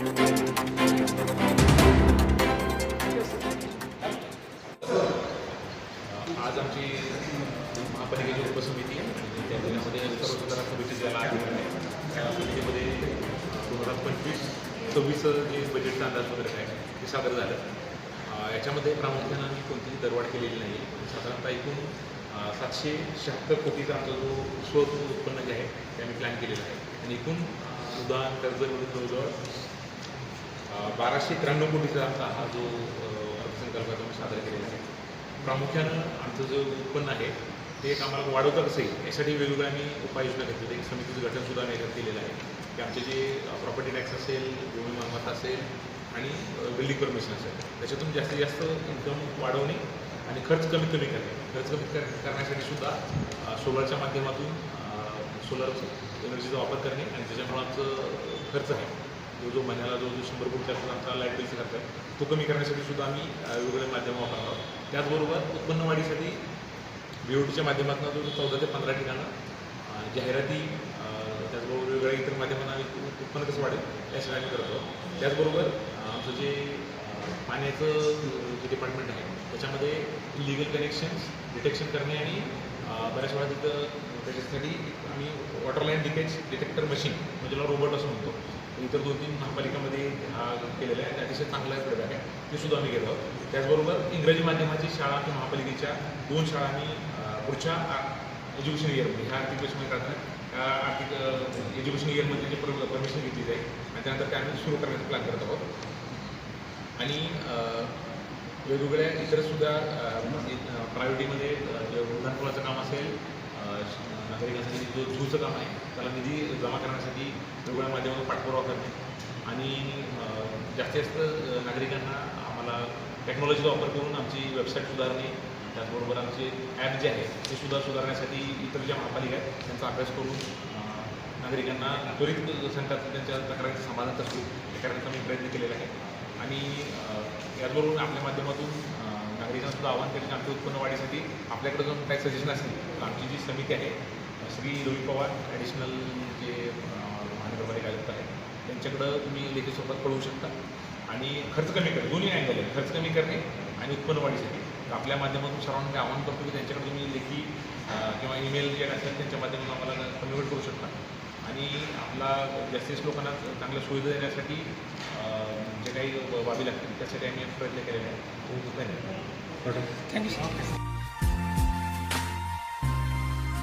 आज आमची महापालिकेची उपसमिती आहे. त्या जिल्ह्यामध्ये सर्व सुधारणा समिती ज्याला आहे. त्या समितीमध्ये दोन हजार पंचवीस सव्वीसचं जे बजेटचा अंदाज वगैरे आहे ते सादर झालं. याच्यामध्ये प्रामुख्यानं आम्ही कोणतीही दरवाढ केलेली नाही. साधारणतः एकूण सातशे शहात्तर कोटीचा आमचा जो स्रोत उत्पन्न जे आहे ते आम्ही प्लॅन केलेलं आहे. आणि एकूण उदाहरण कर्ज मिळून जवळजवळ बाराशे त्र्याण्णव कोटीचा आमचा हा जो अर्थसंकल्प आम्ही सादर केलेला आहे. प्रामुख्यानं आमचं जे उत्पन्न आहे ते एक आम्हाला वाढवता कसं येईल यासाठी वेगवेगळ्या आम्ही उपाययोजना घेतलेल्या एक समितीचं गठनसुद्धा आम्ही केलेलं आहे. की आमचे जे प्रॉपर्टी टॅक्स असेल भूमी मालमत्ता असेल आणि बिल्डिंग परमिशन असेल त्याच्यातून जास्तीत जास्त इन्कम वाढवणे आणि खर्च कमी कमी करणे. खर्च कमी कर करण्यासाठी सुद्धा सोलरच्या माध्यमातून सोलर एनर्जीचा वापर करणे आणि त्याच्यामुळे आमचं खर्च आहे. जो जो महिन्याला जो जो शंभर कोटीचा आमचा लाइट बिलचा खर्च आहे तो कमी करण्यासाठी सुद्धा आम्ही वेगवेगळ्या वेगवेगळे माध्यम वापरणार आहोत. त्याचबरोबर उत्पन्न वाढीसाठी बीओटीच्या माध्यमातून जो चौदा ते पंधरा ठिकाणं जाहिराती त्याचबरोबर वेगवेगळ्या इतर माध्यमांना आम्ही उत्पन्न कसं वाढेल यासाठी आम्ही करतो त्याचबरोबर आमचं जे पाण्याचं जे डिपार्टमेंट आहे त्याच्यामध्ये लिगल कनेक्शन्स डिटेक्शन करणे आणि बऱ्याच वेळा तिथं त्याच्यासाठी आम्ही water line leakage detector machine म्हणजे रोबोट असं म्हणतो इतर दोन तीन महापालिकामध्ये हा केलेला आहे. आणि अतिशय चांगला प्रकार आहे. ते सुद्धा आम्ही घेतो त्याचबरोबर इंग्रजी माध्यमाची शाळा किंवा महापालिकेच्या दोन शाळा आम्ही पुढच्या एज्युकेशन इयरमध्ये ह्या आर्थिक वर्षामध्ये काढतात आर्थिक एज्युकेशन इयरमध्ये जे परमिशन घेतली जाईल. आणि त्यानंतर त्या आम्ही सुरू करण्याचा प्लॅन करत आहोत. आणि वेगवेगळ्या इतरसुद्धा प्रायोरिटीमध्ये जे उड्डाणपुलाचं काम असेल श- नागरिकांसाठी जो झूचं काम आहे त्याला निधी जमा करण्यासाठी वेगवेगळ्या माध्यमातून पाठपुरावा करणे. आणि जास्तीत जास्त नागरिकांना आम्हाला टेक्नॉलॉजीचा वापर करून आमची वेबसाईट सुधारणे त्याचबरोबर आमचे ॲप जे आहे ते सुद्धा सुधारण्यासाठी इतर ज्या महापालिका आहेत त्यांचा अभ्यास करून नागरिकांना त्वरित संघात त्यांच्या तक्रारीचं समाधान कसं हे करण्याचा मी प्रयत्न केलेला आहे. आणि याचबरोबर आपल्या माध्यमातून नागरिकांना सुद्धा आवाहन केलं की आमच्या उत्पन्न वाढीसाठी आपल्याकडे जाऊन काही सजेशन असतील तर आमची जी समिती आहे श्री रोहित पवार ॲडिशनल जे महानगरपालिका आयुक्त आहेत त्यांच्याकडं तुम्ही लेखी स्वरूपात कळवू शकता. आणि खर्च कमी करणे दोन्ही अँगल आहे खर्च कमी करणे आणि उत्पन्न वाढीसाठी. तर आपल्या माध्यमातून सर्वांना आवाहन करतो की त्यांच्याकडे तुम्ही लेखी किंवा ईमेल जे असेल त्यांच्या माध्यमातून आम्हाला कन्वर्ट करू शकता. आणि आपला जास्तीत लोकांना चांगल्या सुविधा देण्यासाठी जे काही बाबी लागतील त्यासाठी आम्ही प्रयत्न केलेले आहे धन्यवाद. Thank you sir.